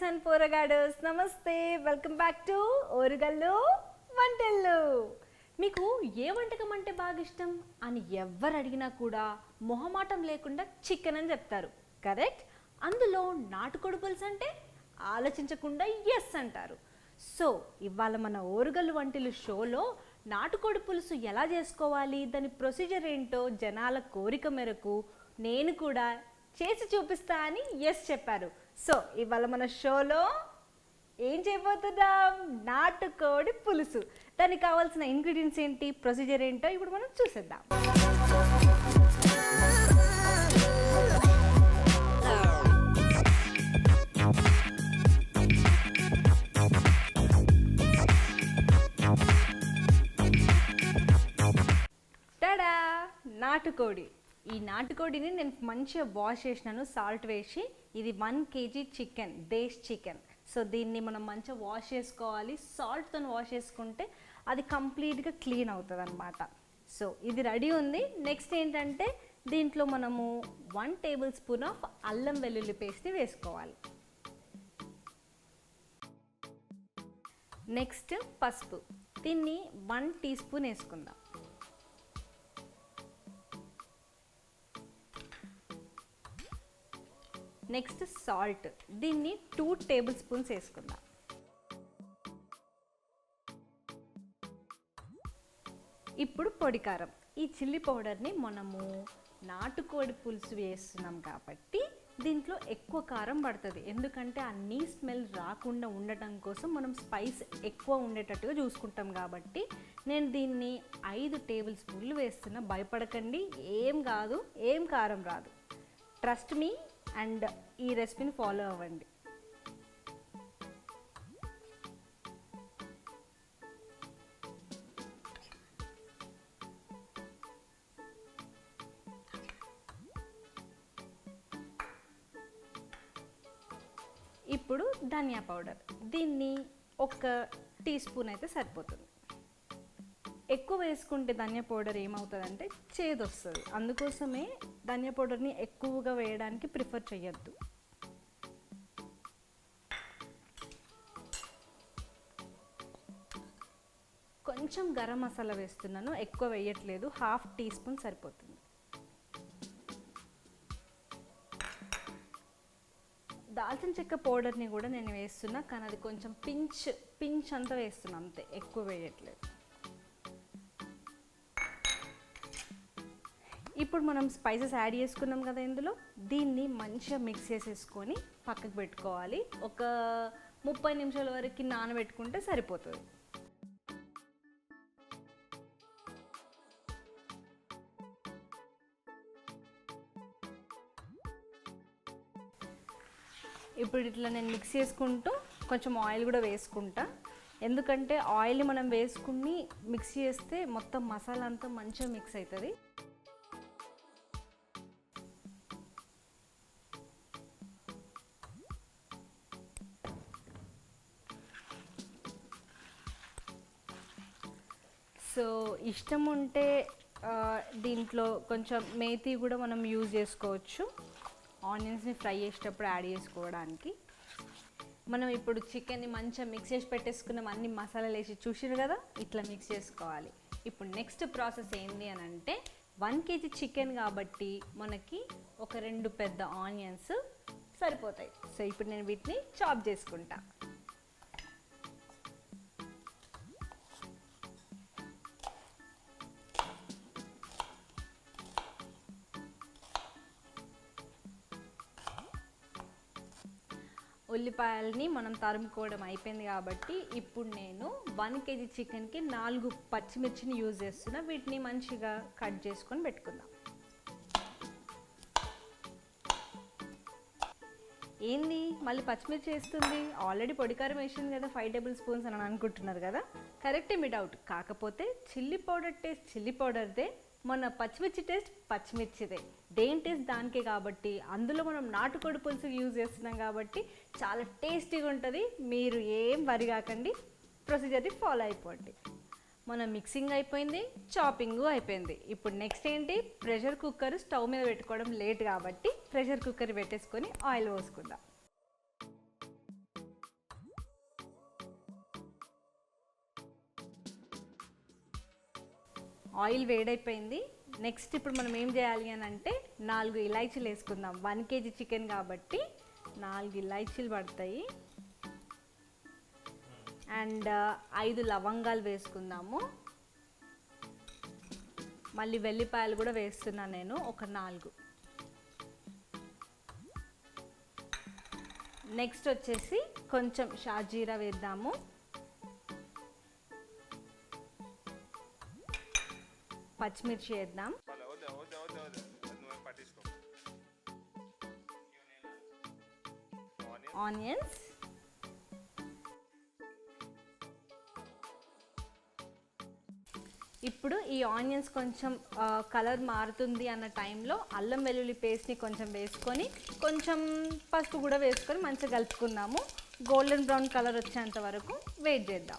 Boys and పోరగాడర్స్ నమస్తే welcome back to Orugallu వంటల్లు. మీకు ఏ వంటకం అంటే బాగా ఇష్టం అని ఎవరు అడిగినా కూడా మొహమాటం లేకుండా చికెన్ అని చెప్తారు. కరెక్ట్? అందులో నాటుకోడి పులుసు అంటే ఆలోచించకుండా ఎస్ అంటారు. సో ఇవాళ మన ఓరుగల్లు వంటలు షోలో నాటుకోడి పులుసు ఎలా చేసుకోవాలి దాని ప్రొసీజర్ ఏంటో జనాల కోరిక మేరకు నేను కూడా చేసి చూపిస్తా అని ఎస్ చెప్పారు. సో ఇవాళ మన షోలో ఏం చేయబోతున్నాం? నాటుకోడి పులుసు. దానికి కావాల్సిన ఇంగ్రీడియంట్స్ ఏంటి? ప్రొసీజర్ ఏంటో ఇప్పుడు మనం చూసేద్దాం. టడా! నాటుకోడి. ఈ నాటుకోడిని నేను మంచిగా వాష్ చేసినాను సాల్ట్ వేసి. ఇది వన్ కేజీ చికెన్ దేశ్ చికెన్. సో దీన్ని మనం మంచిగా వాష్ చేసుకోవాలి. సాల్ట్తో వాష్ చేసుకుంటే అది కంప్లీట్గా క్లీన్ అవుతుంది అనమాట సో ఇది రెడీ ఉంది. నెక్స్ట్ ఏంటంటే దీంట్లో మనము వన్ టేబుల్ స్పూన్ ఆఫ్ అల్లం వెల్లుల్లి పేస్ట్ని వేసుకోవాలి. నెక్స్ట్ పసుపు. దీన్ని వన్ టీ స్పూన్ వేసుకుందాం. Next salt. దీన్ని టూ టేబుల్ స్పూన్స్ వేసుకుందాం. ఇప్పుడు పొడి కారం. ఈ చిల్లీ పౌడర్ని మనము నాటుకోడి పులుసు వేస్తున్నాం కాబట్టి దీంట్లో ఎక్కువ కారం పడుతుంది. ఎందుకంటే ఆ నీ స్మెల్ రాకుండా ఉండటం కోసం మనం స్పైస్ ఎక్కువ ఉండేటట్టుగా చూసుకుంటాం కాబట్టి నేను దీన్ని ఐదు టేబుల్ స్పూన్లు వేస్తున్నా. భయపడకండి. ఏం కాదు. ఏం కారం రాదు. ట్రస్ట్ మీ అండ్ ఈ రెసిపీని ఫాలో అవ్వండి. ఇప్పుడు ధనియా పౌడర్. దీన్ని ఒక టీ స్పూన్ అయితే సరిపోతుంది. ఎక్కువ వేసుకుంటే ధనియా పౌడర్ ఏమవుతుందంటే చేదు వస్తుంది అందుకోసమే ధనియా పౌడర్ని ఎక్కువగా వేయడానికి ప్రిఫర్ చేయొద్దు కొంచెం గరం మసాలా వేస్తున్నాను ఎక్కువ వేయట్లేదు హాఫ్ టీ స్పూన్ సరిపోతుంది. దాల్చిన చెక్క పౌడర్ని కూడా నేను వేస్తున్నా కానీ అది కొంచెం పించ్ పించ్ అంతా వేస్తున్నా అంతే ఎక్కువ వేయట్లేదు. ఇప్పుడు మనం స్పైసెస్ యాడ్ చేసుకున్నాం కదా ఇందులో. దీన్ని మంచిగా మిక్స్ చేసేసుకొని పక్కకు పెట్టుకోవాలి. ఒక ముప్పై నిమిషాల వరకు నానబెట్టుకుంటే సరిపోతుంది. ఇప్పుడు ఇట్లా నేను మిక్స్ చేసుకుంటూ కొంచెం ఆయిల్ కూడా వేసుకుంటా. ఎందుకంటే ఆయిల్ మనం వేసుకుని మిక్స్ చేస్తే మొత్తం మసాలా అంతా మంచిగా మిక్స్ అవుతుంది. సో ఇష్టం ఉంటే దీంట్లో కొంచెం మేతి కూడా మనం యూజ్ చేసుకోవచ్చు. ఆనియన్స్ని ఫ్రై చేసేటప్పుడు యాడ్ చేసుకోవడానికి. మనం ఇప్పుడు చికెన్ని మంచిగా మిక్స్ చేసి పెట్టేసుకున్నాం అన్ని మసాలాలు వేసి చూసిరు కదా? ఇట్లా మిక్స్ చేసుకోవాలి. ఇప్పుడు నెక్స్ట్ ప్రాసెస్ ఏంటి అని అంటే వన్ కేజీ చికెన్ కాబట్టి మనకి ఒక రెండు పెద్ద ఆనియన్స్ సరిపోతాయి. సో ఇప్పుడు నేను వీటిని చాప్ చేసుకుంటా. ఉల్లిపాయలని మనం తరుముకోవడం అయిపోయింది కాబట్టి ఇప్పుడు నేను వన్ కేజీ చికెన్కి నాలుగు పచ్చిమిర్చిని యూజ్ చేస్తున్నా. వీటిని మంచిగా కట్ చేసుకొని పెట్టుకుందాం. ఏంది? మళ్ళీ పచ్చిమిర్చి వేస్తుంది. ఆల్రెడీ పొడికారం వేసింది కదా ఫైవ్ టేబుల్ స్పూన్స్ అని అనుకుంటున్నారు కదా. కరెక్టే మీ డౌట్ కాకపోతే చిల్లీ పౌడర్ టేస్ట్ చిల్లీ పౌడర్దే. మన పచ్చిమిర్చి టేస్ట్ పచ్చిమిర్చిదే. డేంటేస్ దానికే కాబట్టి అందులో మనం నాటుకోడి పులుసు యూజ్ చేస్తున్నాం కాబట్టి చాలా టేస్టీగా ఉంటుంది. మీరు ఏం వరి కాకండి. ప్రొసీజర్ని ఫాలో అయిపోండి మన మిక్సింగ్ అయిపోయింది చాపింగ్ అయిపోయింది. ఇప్పుడు నెక్స్ట్ ఏంటి? ప్రెషర్ కుక్కర్ స్టవ్ మీద పెట్టుకోవడం లేట్ కాబట్టి ప్రెషర్ కుక్కర్ పెట్టేసుకొని ఆయిల్ పోసుకుందాం. ఆయిల్ వేడైపోయింది. నెక్స్ట్ ఇప్పుడు మనం ఏం చేయాలి అని అంటే నాలుగు ఇలాచీలు వేసుకుందాం. వన్ కేజీ చికెన్ కాబట్టి నాలుగు ఇలాచీలు పడతాయి. అండ్ ఐదు లవంగాలు వేసుకుందాము. మళ్ళీ వెల్లిపాయలు కూడా వేస్తున్నాను నేను ఒక నాలుగు. నెక్స్ట్ వచ్చేసి కొంచెం షాజీరా వేద్దాము. Patisco. Onion. ఆనియన్స్ ఇప్పుడు ఈ ఆనియన్స్ కొంచెం కలర్ మారుతుంది అన్న టైంలో అల్లం వెల్లుల్లి పేస్ట్ని కొంచెం వేసుకొని కొంచెం పసుపు కూడా వేసుకొని మంచిగా కలుపుకుందాము. గోల్డెన్ బ్రౌన్ కలర్ వచ్చేంత వరకు వెయిట్ చేద్దాం.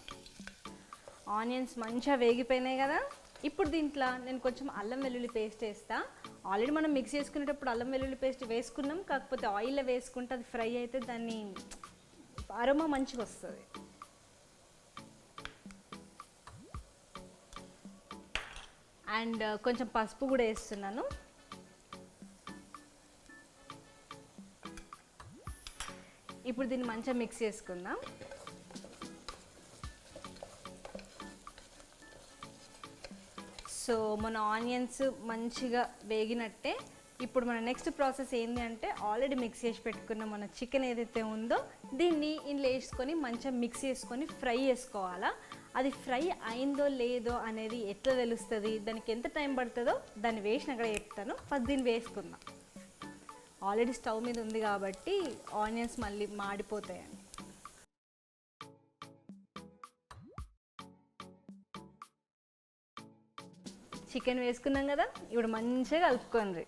ఆనియన్స్ మంచిగా వేగిపోయినాయి కదా? ఇప్పుడు దీంట్లో నేను కొంచెం అల్లం వెల్లుల్లి పేస్ట్ వేస్తా. ఆల్రెడీ మనం మిక్స్ చేసుకునేటప్పుడు అల్లం వెల్లుల్లి పేస్ట్ వేసుకున్నాం కాకపోతే ఆయిల్లో వేసుకుంటే అది ఫ్రై అయితే దాన్ని అరోమా మంచిగా వస్తుంది. అండ్ uh, కొంచెం పసుపు కూడా వేస్తున్నాను. ఇప్పుడు దీన్ని మంచిగా మిక్స్ చేసుకుందాం. సో మన ఆనియన్స్ మంచిగా వేగినట్టే. ఇప్పుడు మన నెక్స్ట్ ప్రాసెస్ ఏంటి అంటే ఆల్రెడీ మిక్స్ చేసి పెట్టుకున్న మన చికెన్ ఏదైతే ఉందో దీన్ని ఇందులో వేసుకొని మంచిగా మిక్స్ చేసుకొని ఫ్రై చేసుకోవాలా. అది ఫ్రై అయిందో లేదో అనేది ఎట్లా తెలుస్తుంది? దానికి ఎంత టైం పడుతుందో దాన్ని వేసినాక చెప్తాను. ఫస్ట్ దీన్ని వేసుకుందాం. ఆల్రెడీ స్టవ్ మీద ఉంది కాబట్టి ఆనియన్స్ మళ్ళీ మాడిపోతాయని చికెన్ వేసుకున్నాం కదా ఇప్పుడు మంచిగా కలుపుకోండి.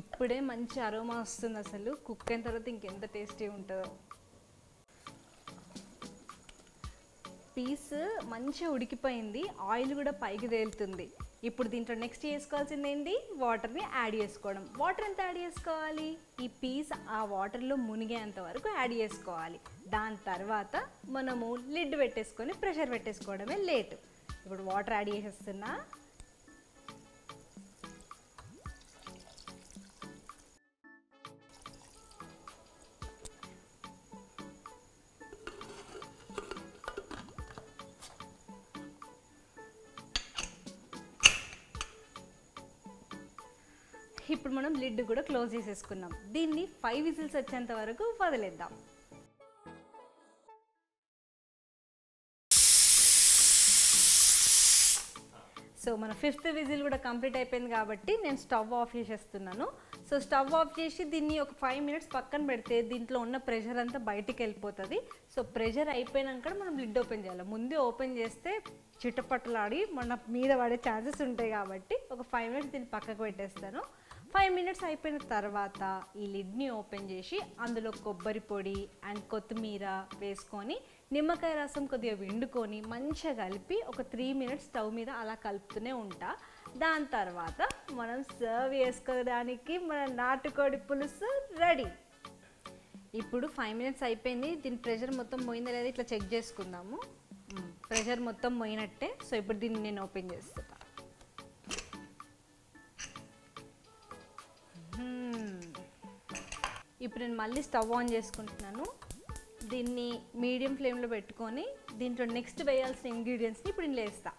ఇప్పుడే మంచి అరోమా వస్తుంది అసలు కుక్ అయిన తర్వాత ఇంకెంత టేస్టీ ఉంటుందో. పీస్ మంచిగా ఉడికిపోయింది ఆయిల్ కూడా పైకి తేలుతుంది. ఇప్పుడు దీంట్లో నెక్స్ట్ చేసుకోవాల్సింది ఏంటి వాటర్ని యాడ్ చేసుకోవడం. వాటర్ ఎంత యాడ్ చేసుకోవాలి? ఈ పీస్ ఆ వాటర్లో మునిగేంత వరకు యాడ్ చేసుకోవాలి. దాని తర్వాత మనము లిడ్ పెట్టేసుకొని ప్రెషర్ పెట్టేసుకోవడమే లేట్ ఇప్పుడు వాటర్ యాడ్ చేసేస్తున్నా. లిడ్ కూడా క్లోజ్ చేసేసుకున్నాం. దీన్ని ఫైవ్ విజిల్స్ వచ్చేంత వరకు వదిలేద్దాం. సో మన ఫిఫ్త్ విజిల్ కూడా కంప్లీట్ అయిపోయింది కాబట్టి నేను స్టవ్ ఆఫ్ చేసేస్తున్నాను. సో స్టవ్ ఆఫ్ చేసి దీన్ని ఒక ఫైవ్ మినిట్స్ పక్కన పెడితే దీంట్లో ఉన్న ప్రెషర్ అంతా బయటికి వెళ్ళిపోతుంది. సో ప్రెషర్ అయిపోయినాక మనం లిడ్ ఓపెన్ చేయాలి. ముందే ఓపెన్ చేస్తే చిట్టపట్టలాడి మన మీద పడే ఛాన్సెస్ ఉంటాయి కాబట్టి ఒక ఫైవ్ మినిట్స్ దీన్ని పక్కకు పెట్టేస్తాను. ఫైవ్ మినిట్స్ అయిపోయిన తర్వాత ఈ లిడ్ని ఓపెన్ చేసి అందులో కొబ్బరి పొడి అండ్ కొత్తిమీర వేసుకొని నిమ్మకాయ రసం కొద్దిగా వండుకొని మంచిగా కలిపి ఒక త్రీ మినిట్స్ స్టవ్ మీద అలా కలుపుతూనే ఉంటా. దాని తర్వాత మనం సర్వ్ చేసుకోవడానికి మన నాటుకోడి పులుసు రెడీ ఇప్పుడు ఫైవ్ మినిట్స్ అయిపోయింది. దీని ప్రెషర్ మొత్తం పోయిందా లేదా ఇట్లా చెక్ చేసుకుందాము. Hmm, ప్రెషర్ మొత్తం పోయినట్టే. సో ఇప్పుడు దీన్ని నేను ఓపెన్ చేస్తాను ఇప్పుడు నేను మళ్ళీ స్టవ్ ఆన్ చేసుకుంటున్నాను. దీన్ని మీడియం ఫ్లేమ్లో పెట్టుకొని దీంట్లో నెక్స్ట్ వేయాల్సిన ఇంగ్రీడియంట్స్ని ఇప్పుడు నేను వేస్తా.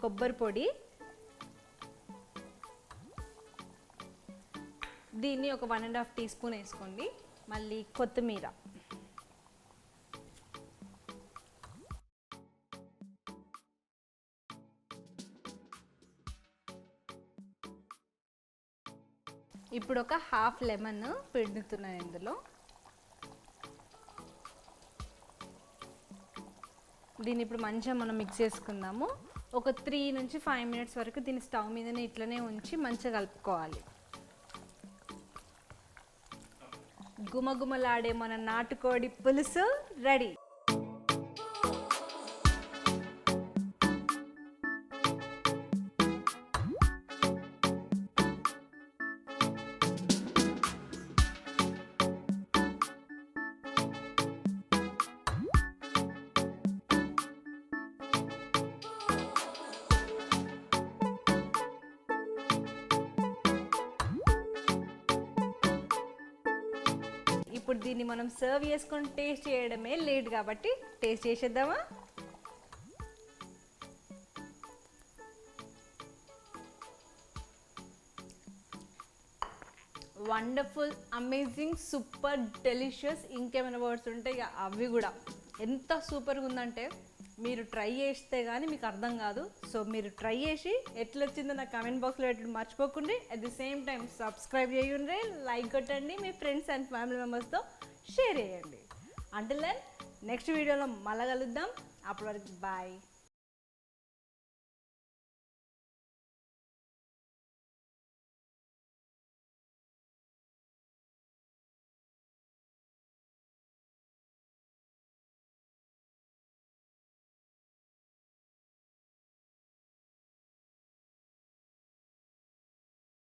కొబ్బరి పొడి. దీన్ని ఒక one and half teaspoon వేసుకోండి. మళ్ళీ కొత్తిమీర. ఇప్పుడు ఒక హాఫ్ లెమన్ పిండుతున్నాను ఇందులో. దీన్ని ఇప్పుడు మంచిగా మనం మిక్స్ చేసుకుందాము. ఒక త్రీ నుంచి ఫైవ్ మినిట్స్ వరకు దీన్ని స్టవ్ మీదనే ఇట్లనే ఉంచి మంచిగా కలుపుకోవాలి. గుమగుమలాడే మన నాటుకోడి పులుసు రెడీ. ఇప్పుడు దీన్ని మనం సర్వ్ చేసుకొని టేస్ట్ చేయడమే లేట్ కాబట్టి టేస్ట్ చేసేద్దామా? వండర్ఫుల్ అమేజింగ్ సూపర్ డెలిషియస్ ఇంకేమైనా వర్డ్స్ ఉంటాయి ఇక అవి కూడా. ఎంత సూపర్గా ఉందంటే మీరు ట్రై చేస్తే కానీ మీకు అర్థం కాదు. సో మీరు ట్రై చేసి ఎట్లా వచ్చిందో నా కమెంట్ బాక్స్లో పెట్టడం మర్చిపోకండి. At the same time subscribe చేయండి లైక్ కొట్టండి మీ ఫ్రెండ్స్ అండ్ ఫ్యామిలీ మెంబర్స్తో షేర్ చేయండి. అంటే నెక్స్ట్ వీడియోలో మళ్ళా కలుద్దాం. అప్పటి వరకు బాయ్